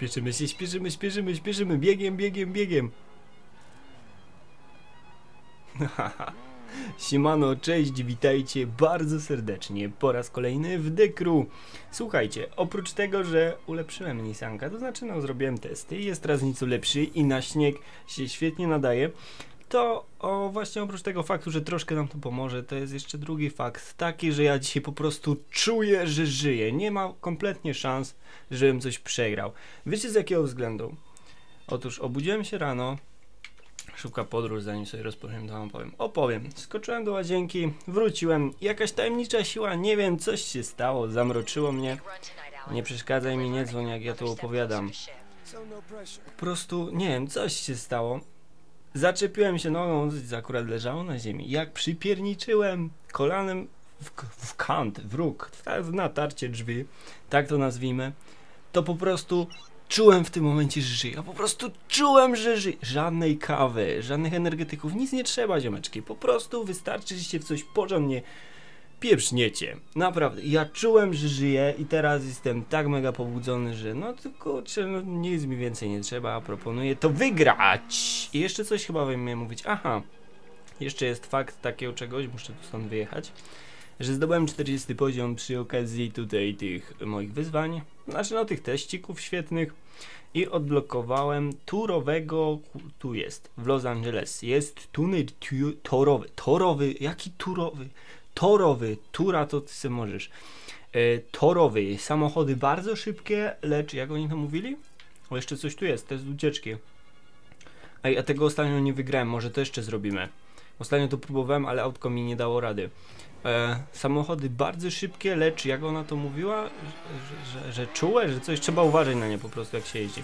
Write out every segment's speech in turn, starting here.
Śpieszymy się, śpieszymy, śpieszymy, śpieszymy. Biegiem, biegiem, biegiem. Siemano, cześć, witajcie bardzo serdecznie po raz kolejny w Dekru. Słuchajcie, oprócz tego, że ulepszyłem Nissanka, to znaczy no zrobiłem testy jest teraz nieco lepszy i na śnieg się świetnie nadaje, to o, właśnie oprócz tego faktu, że troszkę nam to pomoże, to jest jeszcze drugi fakt, taki, że ja dzisiaj po prostu czuję, że żyję. Nie ma kompletnie szans, żebym coś przegrał. Wiecie z jakiego względu? Otóż obudziłem się rano, szybka podróż, zanim sobie rozpowiem, to wam powiem. Opowiem. Skoczyłem do łazienki, wróciłem, jakaś tajemnicza siła, nie wiem, coś się stało, zamroczyło mnie. Nie przeszkadzaj mi, nie dzwoń, jak ja tu opowiadam. Po prostu, nie wiem, coś się stało. Zaczepiłem się nogą, akurat leżało na ziemi. Jak przypierniczyłem kolanem w, w kant, w róg, w natarcie drzwi, tak to nazwijmy, to po prostu czułem w tym momencie, że żyję. Po prostu czułem, że żyję. Żadnej kawy, żadnych energetyków, nic nie trzeba, ziomeczki. Po prostu wystarczy, że się w coś porządnie pieprzniecie. Naprawdę, ja czułem, że żyję i teraz jestem tak mega pobudzony, że no kurczę, no nic mi więcej nie trzeba, proponuję to wygrać. I jeszcze coś chyba miałem mówić. Aha, jeszcze jest fakt takiego czegoś, muszę tu stąd wyjechać, że zdobyłem 40 poziom przy okazji tutaj tych moich wyzwań, znaczy no tych teścików świetnych i odblokowałem turowego, tu jest, w Los Angeles, jest tuner tu, torowy, torowy, jaki turowy? Torowy, tura to ty sobie możesz. E, torowy, samochody bardzo szybkie, lecz jak oni to mówili? O, jeszcze coś tu jest, to jest ucieczki. Ej, a tego ostatnio nie wygrałem, może to jeszcze zrobimy. Ostatnio to próbowałem, ale autko mi nie dało rady. E, samochody bardzo szybkie, lecz jak ona to mówiła, że, że, że, czułe, że coś trzeba uważać na nie po prostu jak się jeździ.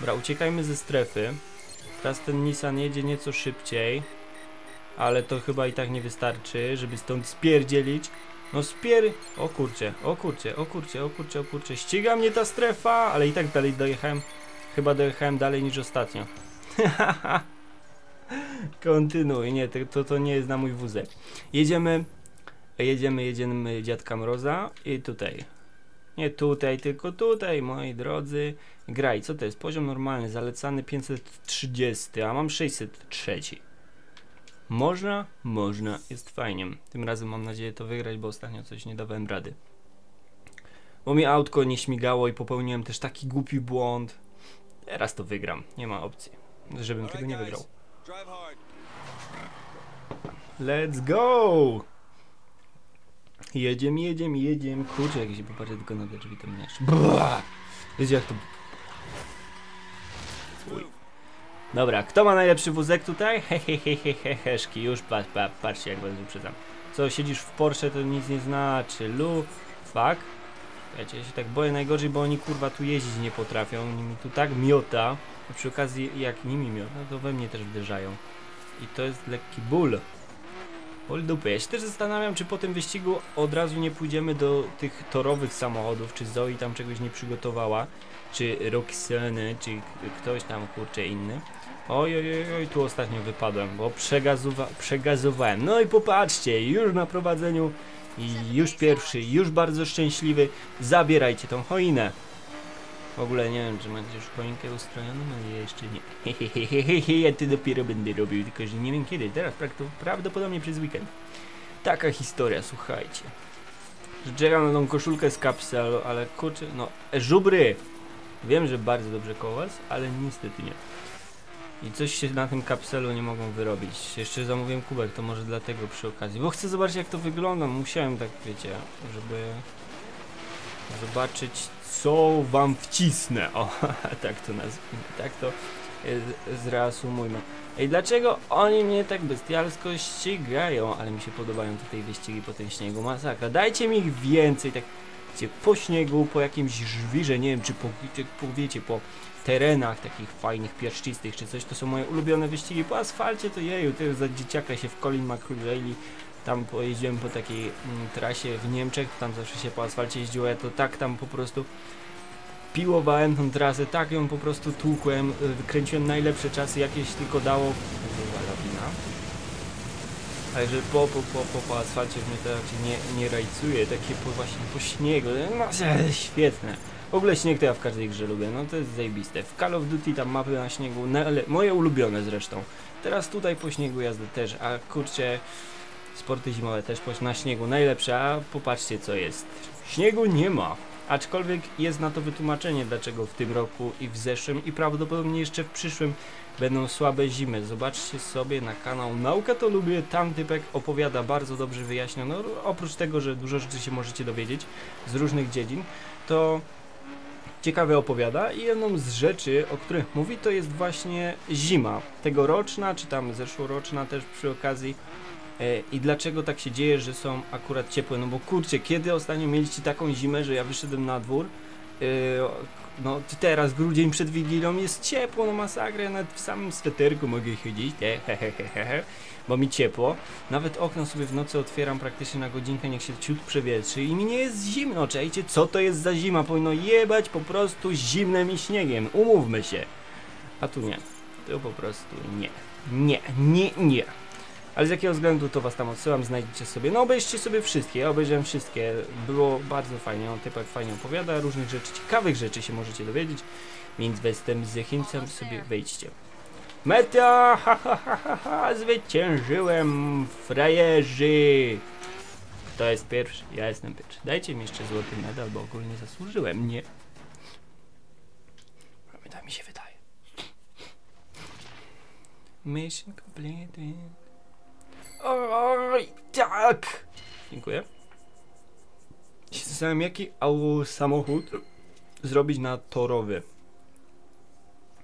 Dobra, uciekajmy ze strefy. Teraz ten Nissan jedzie nieco szybciej, ale to chyba i tak nie wystarczy, żeby stąd spierdzielić. No spier... O kurcie, o kurcie, o kurcie, o kurcie, o kurcie. Ściga mnie ta strefa, ale i tak dalej dojechałem. Chyba dojechałem dalej niż ostatnio. Kontynuuj, nie, to, to, to nie jest na mój wózek. Jedziemy, jedziemy, jedziemy dziadka Mroza i tutaj. Nie tutaj, tylko tutaj, moi drodzy. Graj, co to jest? Poziom normalny, zalecany 530, a mam 603. Można? Można, jest fajnie. Tym razem mam nadzieję to wygrać, bo ostatnio coś nie dawałem rady. Bo mi autko nie śmigało i popełniłem też taki głupi błąd. Teraz to wygram, nie ma opcji, żebym tego nie wygrał. Let's go! Jedziemy, jedziemy, jedziemy. Kurczę, jak się popatrzę tylko na te drzwi, to mnie aż... Wiecie jak to... Uj. Dobra, kto ma najlepszy wózek tutaj? Hehehehe, heszki, już patrz, patrz, patrzcie jak bardzo uprzedzam. Co, siedzisz w Porsche, to nic nie znaczy. Lu, fuck. Wiecie, ja się tak boję najgorzej, bo oni kurwa tu jeździć nie potrafią. Oni mi tu tak miota. A przy okazji, jak nimi miota, to we mnie też wderzają. I to jest lekki ból. Ból dupy. Ja się też zastanawiam, czy po tym wyścigu od razu nie pójdziemy do tych torowych samochodów, czy Zoe tam czegoś nie przygotowała, czy Roxany, czy ktoś tam kurczę inny. Oj, oj, oj, tu ostatnio wypadłem, bo przegazowa przegazowałem. No i popatrzcie, już na prowadzeniu, już pierwszy, już bardzo szczęśliwy. Zabierajcie tą choinę. W ogóle nie wiem, czy już choinkę ustrojone, no ja jeszcze nie. Hehehehe, ja to dopiero będę robił, tylko że nie wiem kiedy. Teraz prawdopodobnie przez weekend. Taka historia, słuchajcie. Czekam na tą koszulkę z kapselu, ale kurczę, no, żubry! Wiem, że bardzo dobrze koło was, ale niestety nie. I coś się na tym kapselu nie mogą wyrobić. Jeszcze zamówiłem kubek, to może dlatego przy okazji. Bo chcę zobaczyć jak to wygląda. Musiałem tak, wiecie, żeby zobaczyć co wam wcisnę. O, tak to nazwijmy, tak to e, zreasumujmy. Ej, dlaczego oni mnie tak bestialsko ścigają? Ale mi się podobają tutaj wyścigi po tym śniegu. Masakra. Dajcie mi ich więcej, tak wiecie, po śniegu, po jakimś żwirze, nie wiem, czy po, wiecie, po terenach takich fajnych, piaszczystych czy coś, to są moje ulubione wyścigi. Po asfalcie to jeju, już za dzieciaka się w Colin McRae tam pojeździłem po takiej mm, trasie w Niemczech, tam zawsze się po asfalcie jeździło, ja to tak tam po prostu piłowałem tą trasę, tak ją po prostu tłukłem, y, wykręciłem najlepsze czasy, jakieś tylko dało. Lawina. Także po, po, po, po, po asfalcie mnie to raczej nie, nie rajcuje, takie po, właśnie po śniegu, no świetne. W ogóle śnieg to ja w każdej grze lubię, no to jest zajebiste. W Call of Duty tam mapy na śniegu, na, moje ulubione zresztą. Teraz tutaj po śniegu jazdy też, a kurczę, sporty zimowe też na śniegu najlepsze, a popatrzcie co jest. Śniegu nie ma. Aczkolwiek jest na to wytłumaczenie, dlaczego w tym roku i w zeszłym i prawdopodobnie jeszcze w przyszłym będą słabe zimy. Zobaczcie sobie na kanał Nauka to lubię, tam typek opowiada bardzo dobrze wyjaśniono, oprócz tego, że dużo rzeczy się możecie dowiedzieć z różnych dziedzin, to ciekawie opowiada i jedną z rzeczy, o których mówi, to jest właśnie zima tegoroczna, czy tam zeszłoroczna też przy okazji. E, I dlaczego tak się dzieje, że są akurat ciepłe? No bo kurczę, kiedy ostatnio mieliście taką zimę, że ja wyszedłem na dwór, e, no teraz grudzień przed Wigilią jest ciepło, no masakra, ja nawet w samym sweterku mogę chodzić, bo mi ciepło. Nawet okno sobie w nocy otwieram praktycznie na godzinkę, niech się ciut przewietrzy i mi nie jest zimno, czajcie, co to jest za zima? Powinno jebać po prostu zimnym i śniegiem, umówmy się. A tu nie, tu po prostu nie, nie, nie, nie. Ale z jakiego względu to was tam odsyłam, znajdziecie sobie. No obejrzcie sobie wszystkie, ja obejrzałem wszystkie. Było bardzo fajnie, on typek fajnie opowiada, różnych rzeczy, ciekawych rzeczy się możecie dowiedzieć. Więc westem zachęcam sobie, wejdźcie. Meta! Ha, ha, ha, ha, ha, zwyciężyłem, frajerzy! Kto jest pierwszy? Ja jestem pierwszy. Dajcie mi jeszcze złoty medal, bo ogólnie zasłużyłem, nie? Tak mi się wydaje. Mission completed. Oj, tak! Dziękuję. Się zastanawiam, jaki samochód zrobić na torowy.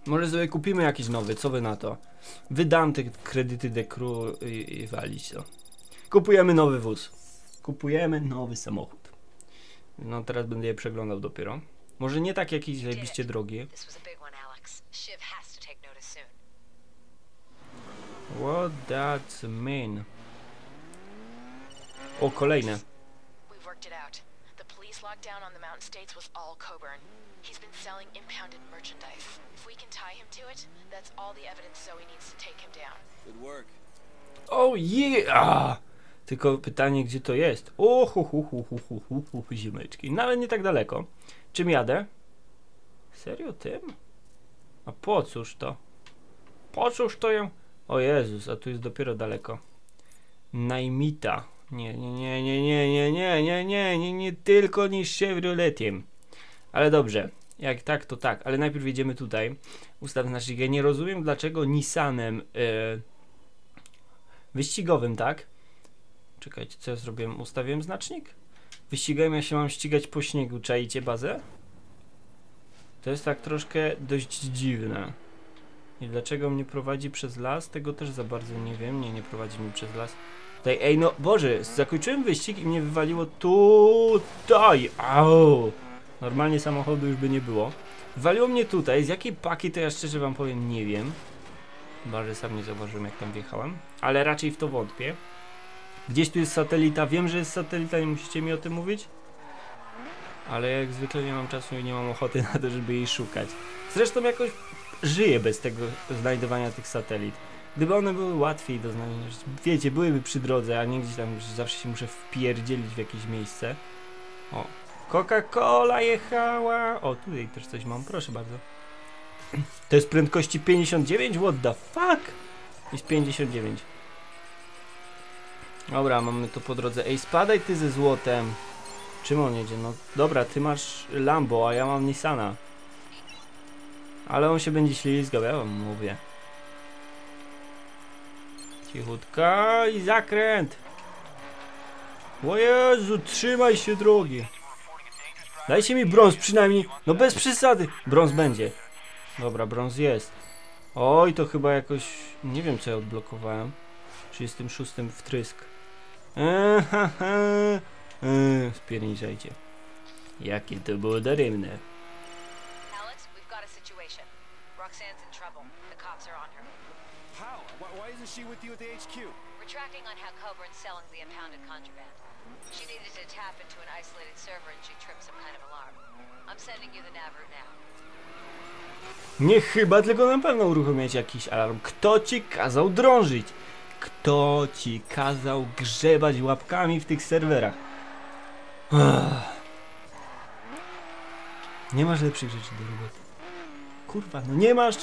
Może sobie kupimy jakiś nowy, co wy na to? Wydam te kredyty dekru i, i walić to. Kupujemy nowy wóz. Kupujemy nowy samochód. No teraz będę je przeglądał dopiero. Może nie tak jakiś zajebiście drogi. What that mean? O, kolejne. We've worked it out. The police lockdown on the mountain states was all Coburn. He's been selling impounded merchandise. If we can tie him to it, that's all the evidence Zoe needs to take him down. Good work. Oh yeah! Tylko pytanie, gdzie to jest? O, hu, hu, hu, hu, hu, zimeczki. Nawet no, nie tak daleko. Czym jadę? Serio tym? A po cóż to? Po cóż to ją? O Jezus, a tu jest dopiero daleko. Najmita. Nie, nie, nie, nie, nie, nie, nie, nie, nie, nie, nie tylko niż Chevroletem. Ale dobrze, jak tak, to tak, ale najpierw jedziemy tutaj. Ustaw znacznik. Ja nie rozumiem, dlaczego Nissanem yy, wyścigowym, tak? Czekajcie, co ja zrobiłem? Ustawiłem znacznik? Wyścigałem, ja się mam ścigać po śniegu. Czajcie bazę? To jest tak troszkę dość dziwne. I dlaczego mnie prowadzi przez las? Tego też za bardzo nie wiem. Nie, nie prowadzi mnie przez las. Tutaj, ej no, Boże, zakończyłem wyścig i mnie wywaliło tutaj. Au! Normalnie samochodu już by nie było. Waliło mnie tutaj. Z jakiej paki to ja szczerze wam powiem nie wiem. Że sam nie zauważyłem jak tam wjechałem. Ale raczej w to wątpię. Gdzieś tu jest satelita. Wiem, że jest satelita, nie musicie mi o tym mówić. Ale jak zwykle nie mam czasu i nie mam ochoty na to, żeby jej szukać. Zresztą jakoś żyję bez tego znajdowania tych satelit. Gdyby one były łatwiej do znalezienia, wiecie, byłyby przy drodze, a nie gdzieś tam zawsze się muszę wpierdzielić w jakieś miejsce. O, Coca-Cola jechała! O, tutaj też coś mam, proszę bardzo. To jest prędkości 59? What the fuck? Jest 59. Dobra, mamy to po drodze. Ej, spadaj ty ze złotem. Czym on jedzie? No dobra, ty masz Lambo, a ja mam Nissana. Ale on się będzie ślizgał, ja wam mówię. Cichutka i zakręt. O Jezu, trzymaj się drogi. Dajcie mi brąz przynajmniej. No bez przesady. Brąz będzie. Dobra, brąz jest. Oj, to chyba jakoś... Nie wiem, co ja odblokowałem. 36 wtrysk. Eee, Eee, spierniczajcie. Jakie to było daremne. Alex, we've got a situation. Roxanne's in trouble. The cops are on her. How? Why, why isn't she with you at the HQ? We're tracking on how Coburn's selling the impounded contraband. She needed to tap into an isolated server and she tripped some kind of alarm. I'm sending you the nav route now. Nie chyba, tylko na pewno uruchomić jakiś alarm. Kto ci kazał drążyć? Kto ci kazał grzebać łapkami w tych serwerach? Nie masz lepszych rzeczy do roboty. Kurwa, no nie masz.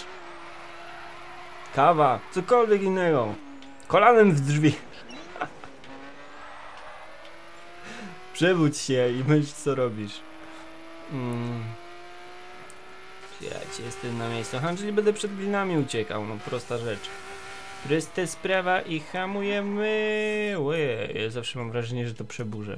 Kawa, cokolwiek innego. Kolanem w drzwi. Przebudź się i myśl co robisz. Mm. Ja jestem na miejscu. Aha, czyli będę przed glinami uciekał. No prosta rzecz. Prosta sprawa i hamujemy. Łe, ja zawsze mam wrażenie, że to przeburzę.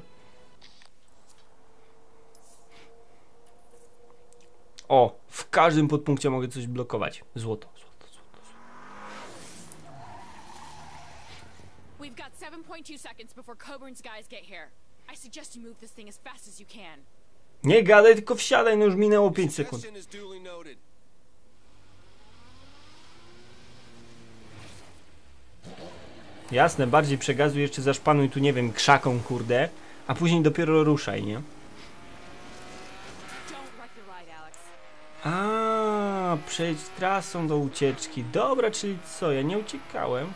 O, w każdym podpunkcie mogę coś blokować. Złoto, złoto, złoto. We've got 7.2 seconds before Coburn's guys get here. I suggest you move this thing as fast as you can. Nie gadaj, tylko wsiadaj, no już minęło 5 sekund. Jasne, bardziej przegazuj, jeszcze zaszpanuj tu, nie wiem, krzaką, kurde, a później dopiero ruszaj, nie? Don't wreck your ride, Alex. A, przejść trasą do ucieczki. Dobra, czyli co, ja nie uciekałem.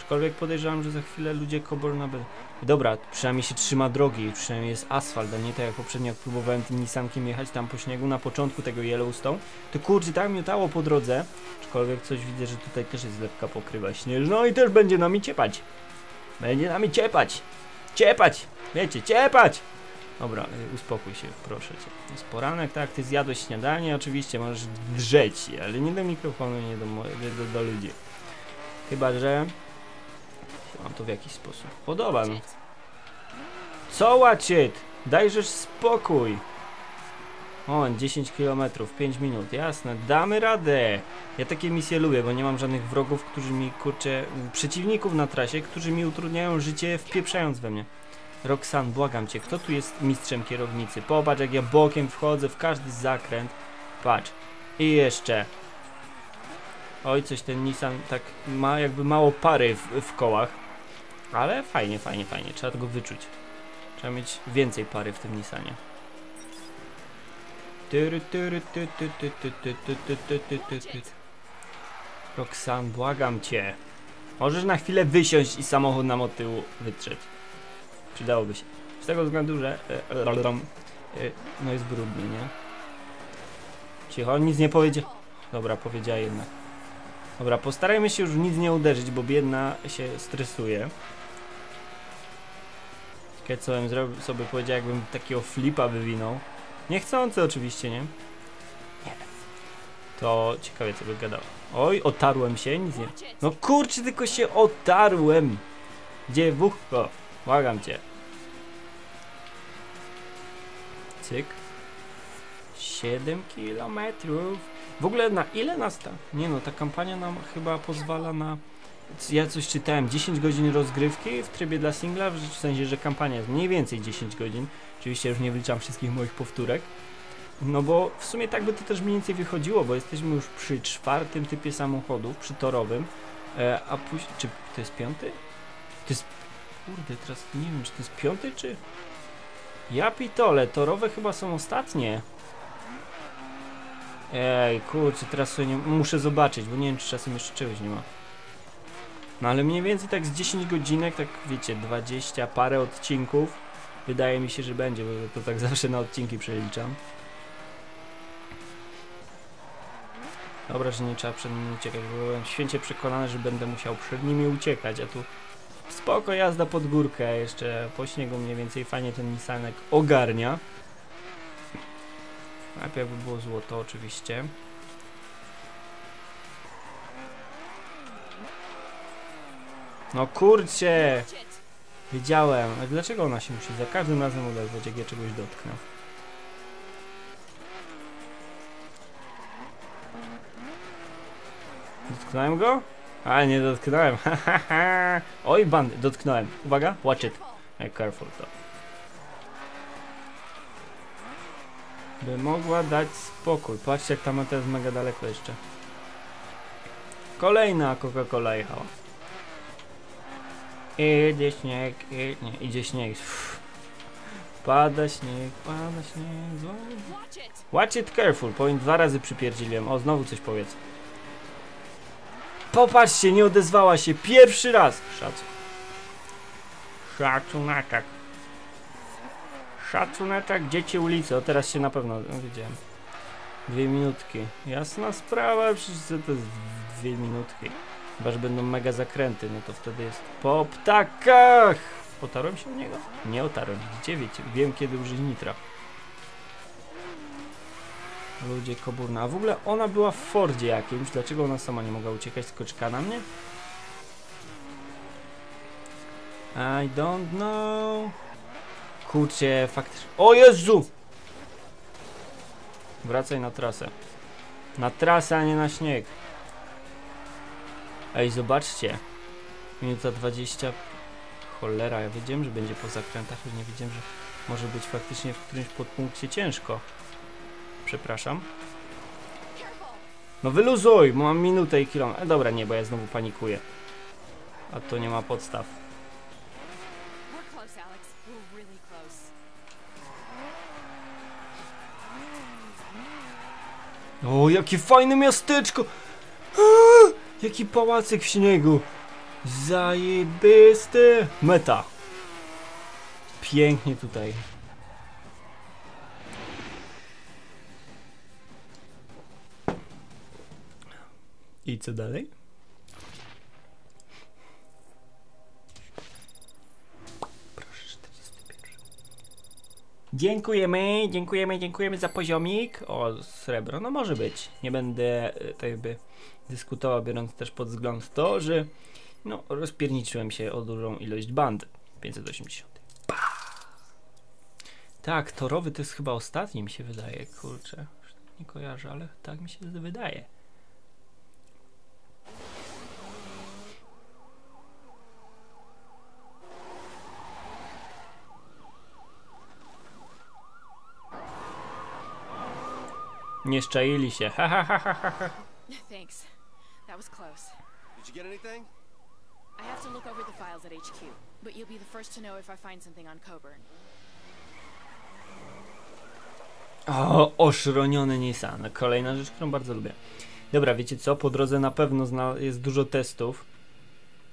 Aczkolwiek podejrzewam, że za chwilę ludzie Coburna będą... Dobra, przynajmniej się trzyma drogi, przynajmniej jest asfalt, a nie tak jak poprzednio, jak próbowałem tym Nissankiem jechać tam po śniegu na początku tego Yellowstone. To kurczę, tak miotało po drodze. Aczkolwiek coś widzę, że tutaj też jest lekka pokrywa śnieżna no i też będzie nami ciepać. Będzie nami ciepać. Ciepać! Wiecie, ciepać! Dobra, y, uspokój się, proszę cię. Jest poranek, tak, ty zjadłeś śniadanie, oczywiście możesz drzeć, ale nie do mikrofonu, nie do, do, do ludzi. Chyba, że wam to w jakiś sposób podoba. No. Co łaciet? Dajżesz spokój. O, 10 km, 5 minut, jasne, damy radę. Ja takie misje lubię, bo nie mam żadnych wrogów, którzy mi, kurczę, przeciwników na trasie, którzy mi utrudniają życie, wpieprzając we mnie. Roxan, błagam cię, kto tu jest mistrzem kierownicy? Popatrz, jak ja bokiem wchodzę w każdy zakręt. Patrz. I jeszcze. Oj, coś ten Nissan tak ma jakby mało pary w, w kołach. Ale fajnie, fajnie, fajnie. Trzeba tego wyczuć. Trzeba mieć więcej pary w tym Nissanie. Roxan, błagam cię. Możesz na chwilę wysiąść i samochód nam od tyłu wytrzeć. Przydałoby się. Z tego względu, że e, e, e, no jest brudny, nie? Cicho, nic nie powiedział. Dobra, powiedziała jednak. Dobra, postarajmy się już nic nie uderzyć, bo biedna się stresuje. Ciekawe co bym zrobił, sobie powiedział, jakbym takiego flipa wywinął. Niechcący oczywiście, nie? Nie. To ciekawie co by gadał. Oj, otarłem się, nic nie... No kurczę, tylko się otarłem! Dziewuchko, błagam cię. Cyk. 7 kilometrów. W ogóle na ile nas ta... Nie no, ta kampania nam chyba pozwala na... Ja coś czytałem, 10 godzin rozgrywki w trybie dla singla, w sensie, że kampania jest mniej więcej 10 godzin. Oczywiście już nie wliczam wszystkich moich powtórek. No bo w sumie tak by to też mniej więcej wychodziło, bo jesteśmy już przy czwartym typie samochodów, przy torowym. E, a później... Czy to jest piąty? To jest... Kurde, teraz nie wiem, czy to jest piąty, czy... Ja pitole, torowe chyba są ostatnie. Ej, kurczę, teraz sobie nie... muszę zobaczyć, bo nie wiem, czy czasem jeszcze czegoś nie ma. No ale mniej więcej tak z 10 godzinek, tak wiecie, 20 parę odcinków. Wydaje mi się, że będzie, bo to tak zawsze na odcinki przeliczam. Dobra, że nie trzeba przed nimi uciekać, bo byłem święcie przekonany, że będę musiał przed nimi uciekać, a tu spoko jazda pod górkę, jeszcze po śniegu mniej więcej fajnie ten Nissanek ogarnia. Najpierw jakby było złoto oczywiście. No it. Wiedziałem. A dlaczego ona się musi za każdym razem odezwać, jak ja czegoś dotknę? Dotknąłem go? A, nie dotknąłem. Oj, bandy, dotknąłem. Uwaga, watch it. Careful. To. By mogła dać spokój. Patrzcie, jak ta meta jest mega daleko jeszcze. Kolejna Coca-Cola jechała. Idzie śnieg, i... nie, idzie śnieg. Uff. Pada śnieg, pada śnieg. Watch it. Watch it careful, powiem dwa razy przypierdziłem. O, znowu coś powiedz. Popatrzcie, nie odezwała się. Pierwszy raz. Szacun. Szacuneczek. Szacuneczek, dzieci ulicy. O, teraz się na pewno no, widziałem. Dwie minutki. Jasna sprawa, przecież to jest dwie minutki. Chyba, że będą mega zakręty, no to wtedy jest po ptakach. Otarłem się o niego? Nie otarłem. Gdzie wiecie? Wiem, kiedy użyć nitra. Ludzie koburna. A w ogóle ona była w Fordzie jakimś. Dlaczego ona sama nie mogła uciekać, tylko czeka na mnie? I don't know. Kurczę, faktycznie. O Jezu! Wracaj na trasę. Na trasę, a nie na śnieg. Ej, zobaczcie. Minuta 20. Cholera, ja wiedziałem, że będzie po zakrętach, ale nie wiedziałem, że może być faktycznie w którymś podpunkcie ciężko. Przepraszam. No wyluzuj, mam minutę i kilometr. Dobra, nie, bo ja znowu panikuję. A to nie ma podstaw. O, jakie fajne miasteczko! Jaki pałacyk w śniegu! Zajebisty! Meta! Pięknie tutaj. I co dalej? Proszę, 41. Dziękujemy, dziękujemy, dziękujemy za poziomik. O, srebro, no może być. Nie będę e, tak jakby dyskutował, biorąc też pod wzgląd to, że no, rozpierniczyłem się o dużą ilość band. 580. Pa! Tak, torowy to jest chyba ostatni, mi się wydaje, kurczę. Nie kojarzę, ale tak mi się wydaje. Nie szczaili się. Ha, ha, ha, ha, ha, ha. Thanks. That was close. Did you get anything? I have to look over the files at HQ, but you'll be the first to know if I find something on Coburn. O, oszroniony Nissan. Kolejna rzecz, którą bardzo lubię. Dobra, wiecie co? Po drodze na pewno zna- jest dużo testów.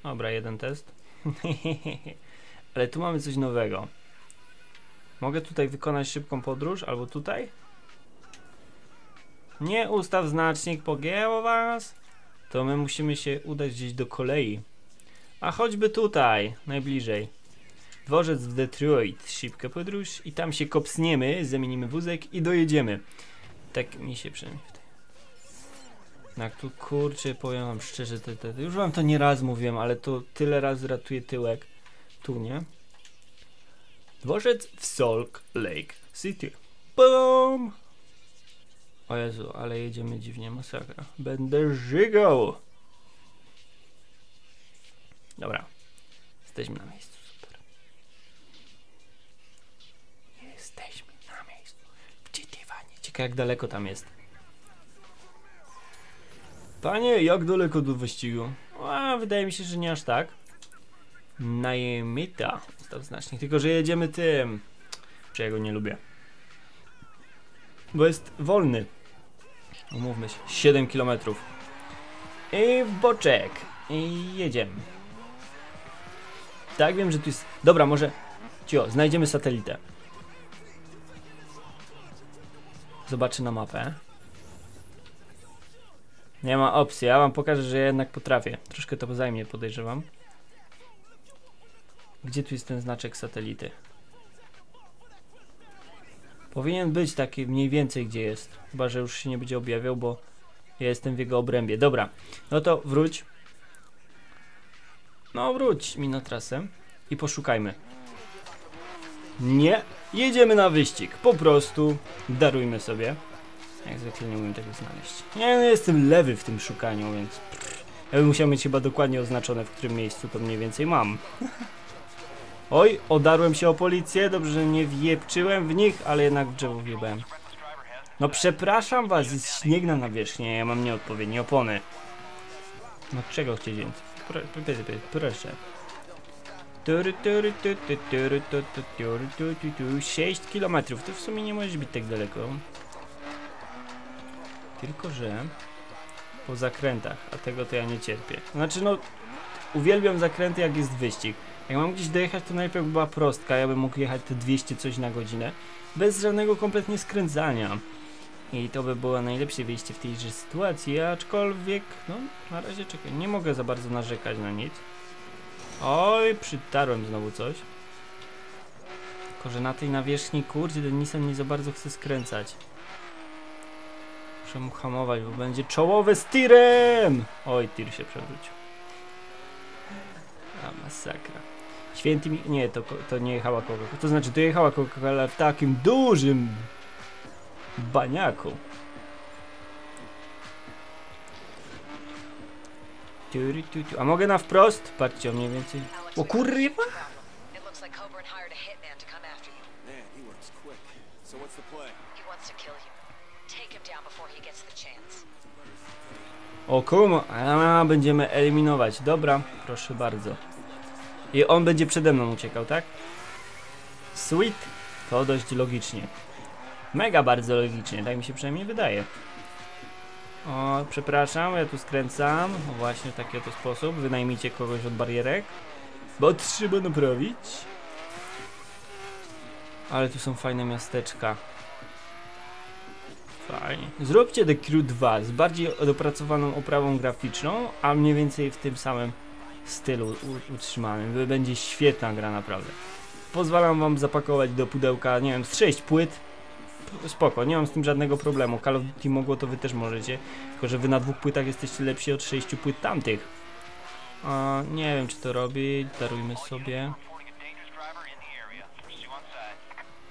Dobra, jeden test. Ale tu mamy coś nowego. Mogę tutaj wykonać szybką podróż, albo tutaj? Nie ustaw znacznik, pogięło was? To my musimy się udać gdzieś do kolei. A choćby tutaj, najbliżej. Dworzec w Detroit, szybka podróż i tam się kopsniemy, zamienimy wózek i dojedziemy. Tak mi się przynajmniej wydaje. Jak tu kurczę, powiem wam szczerze, te, te, już wam to nie raz mówiłem, ale to tyle razy ratuje tyłek. Tu, nie? Dworzec w Salt Lake City. Boom! O Jezu, ale jedziemy dziwnie, masakra. Będę żygał! Dobra. Jesteśmy na miejscu, super. Jesteśmy na miejscu. W Citywanie. Ciekawe jak daleko tam jest. Panie, jak daleko do wyścigu? A, wydaje mi się, że nie aż tak. Najemita. Stał znacznik. Tylko, że jedziemy tym. Czego nie lubię. Bo jest wolny. Umówmy się. 7 km. I w boczek. I jedziemy. Tak, wiem, że tu jest... Dobra, może... Cio, znajdziemy satelitę. Zobaczę na mapę. Nie ma opcji, ja wam pokażę, że ja jednak potrafię. Troszkę to zajmie, podejrzewam. Gdzie tu jest ten znaczek satelity? Powinien być taki mniej więcej gdzie jest. Chyba, że już się nie będzie objawiał, bo ja jestem w jego obrębie. Dobra, no to wróć. No wróć mi na trasę i poszukajmy. Nie, jedziemy na wyścig. Po prostu darujmy sobie. Jak zwykle nie umiem tego znaleźć. Ja no, jestem lewy w tym szukaniu, więc ja bym musiał mieć chyba dokładnie oznaczone, w którym miejscu to mniej więcej mam. Oj, odarłem się o policję, dobrze, że nie wjepczyłem w nich, ale jednak w drzewo wjebałem. No przepraszam was, jest śnieg na nawierzchni, ja mam nieodpowiednie opony. No czego chcieć więcej? Pro- pro- pro- pro- Proszę. Tury, tury, tu, tu, tury, tu, tu, tury, tu, tu, tu. 6 kilometrów, to w sumie nie możesz być tak daleko. Tylko, że po zakrętach, a tego to ja nie cierpię. Znaczy no, uwielbiam zakręty jak jest wyścig. Jak mam gdzieś dojechać, to najpierw była prostka, ja bym mógł jechać te 200 coś na godzinę, bez żadnego kompletnie skręcania. I to by było najlepsze wyjście w tejże sytuacji, aczkolwiek, no, na razie czekaj, nie mogę za bardzo narzekać na nic. Oj, przytarłem znowu coś. Tylko, że na tej nawierzchni, kurczę, ten Nissan nie za bardzo chce skręcać. Muszę mu hamować, bo będzie czołowe z tirem! Oj, tir się przewrócił. A, masakra. Święty mi... Nie, to, to nie jechała Coca-Cola. To znaczy, to jechała Coca-Cola w takim dużym baniaku. A mogę na wprost? Patrzcie o mniej więcej. O kurwa! O kuma, a będziemy eliminować. Dobra, proszę bardzo. I on będzie przede mną uciekał, tak? Sweet. To dość logicznie. Mega bardzo logicznie, tak mi się przynajmniej wydaje. O, przepraszam, ja tu skręcam. Właśnie w taki oto sposób. Wynajmijcie kogoś od barierek. Bo trzeba naprawić. Ale tu są fajne miasteczka. Fajnie. Zróbcie The Crew 2 z bardziej dopracowaną oprawą graficzną, a mniej więcej w tym samym stylu utrzymanym. Będzie świetna gra naprawdę. Pozwalam wam zapakować do pudełka, nie wiem, z 6 płyt. Spoko, nie mam z tym żadnego problemu. Call of Duty mogło, to wy też możecie. Tylko, że wy na dwóch płytach jesteście lepsi od 6 płyt tamtych. A, nie wiem, czy to robi. Darujmy sobie.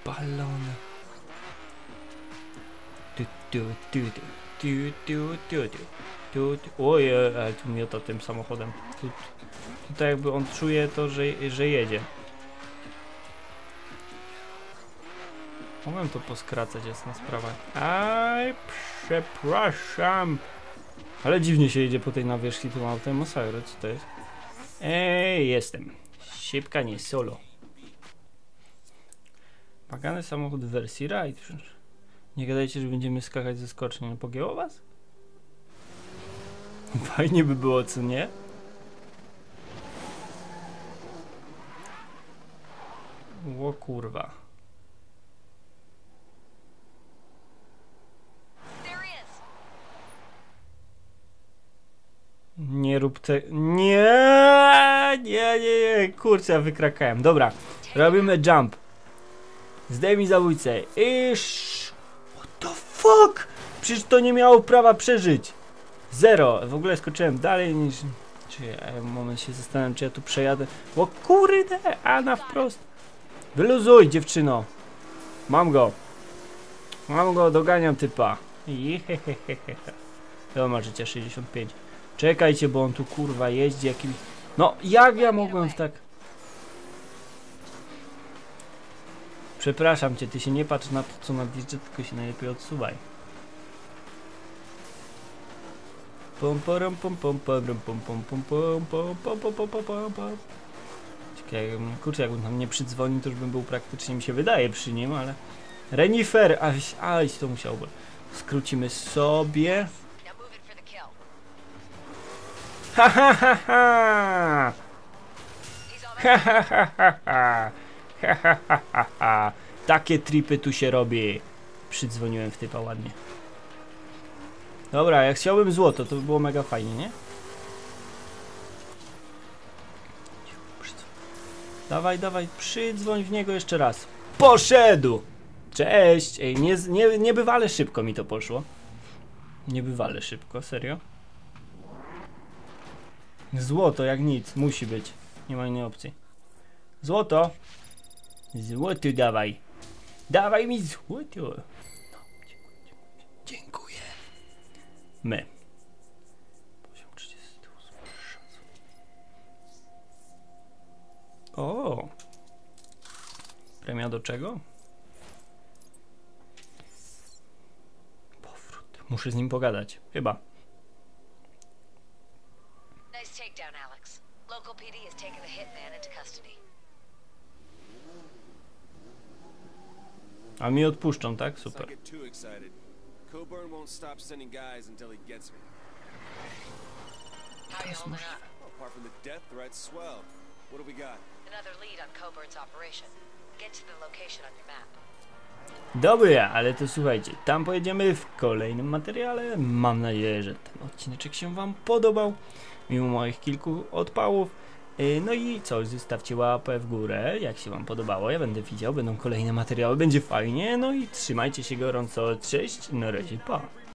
Balony. Tu, tu, tu, tu. Tu, tu, tu, tu. Tu, tu. Ojej, ale tu miota tym samochodem. Tu, tu tutaj jakby on czuje to, że, że jedzie. Mogłem to poskracać, jasna sprawa. Aj, przepraszam. Ale dziwnie się jedzie po tej nawierzchni tym autem. Masakra, co to jest? Ej, jestem. Szybka, nie solo. Pagany samochód w wersji ride. Nie gadajcie, że będziemy skakać ze skoczni. Pogięło was? Fajnie by było, co nie? O kurwa. Nie rób te... Nie, nie, nie, nie. Kurczę, ja wykrakałem. Dobra, robimy jump. Zdejmij zabójcę. Iż... What the fuck? Przecież to nie miało prawa przeżyć. Zero. W ogóle skoczyłem dalej niż... Czy ja moment się zastanawiam, czy ja tu przejadę. O kurde, a na wprost. Wyluzuj, dziewczyno. Mam go. Mam go, doganiam typa. To ma życia 65. Czekajcie, bo on tu kurwa jeździ jakim... No, jak ja mogłem tak... Przepraszam cię, ty się nie patrz na to, co nadjeżdża, tylko się najlepiej odsuwaj. Pom porom pom pom porom pom pom pom pom pom pom pom pom pom pom pom Ciekawe, jakbym- kurczę, jakbym tam nie przydzwonił, to już bym był praktycznie, mi się wydaje, przy nim, ale... Renifer, aś, aś to musiałby. Skrócimy sobie. Ha ha Ha ha ha ha ha! Ha ha ha ha ha! Takie tripy tu się robi. Przydzwoniłem w typa ładnie. Dobra, jak chciałbym złoto, to by było mega fajnie, nie? Dawaj, dawaj, przydzwoń w niego jeszcze raz. Poszedł! Cześć! Ej, nie, nie, niebywale szybko mi to poszło. Niebywale szybko, serio. Złoto jak nic, musi być. Nie ma innej opcji. Złoto! Złoto dawaj! Dawaj mi złoto! No, dziękuję, dziękuję. My. Poziom 38. Szacun. O! Premia do czego? Powrót. Muszę z nim pogadać. Chyba. Nice takedown, Alex. Local PD has taken the hitman into custody. A mi odpuszczą, tak? Super. Coburn won't stop sending guys until he gets me. How you holding up? Apart from the death threat, swell. What do we got? Dobra, ale to słuchajcie, tam pojedziemy w kolejnym materiale. Mam nadzieję, że ten odcineczek się Wam podobał, mimo moich kilku odpałów. Yy, No i co, zostawcie łapę w górę, jak się Wam podobało. Ja będę widział, będą kolejne materiały, będzie fajnie. No i trzymajcie się gorąco, cześć, na razie, pa.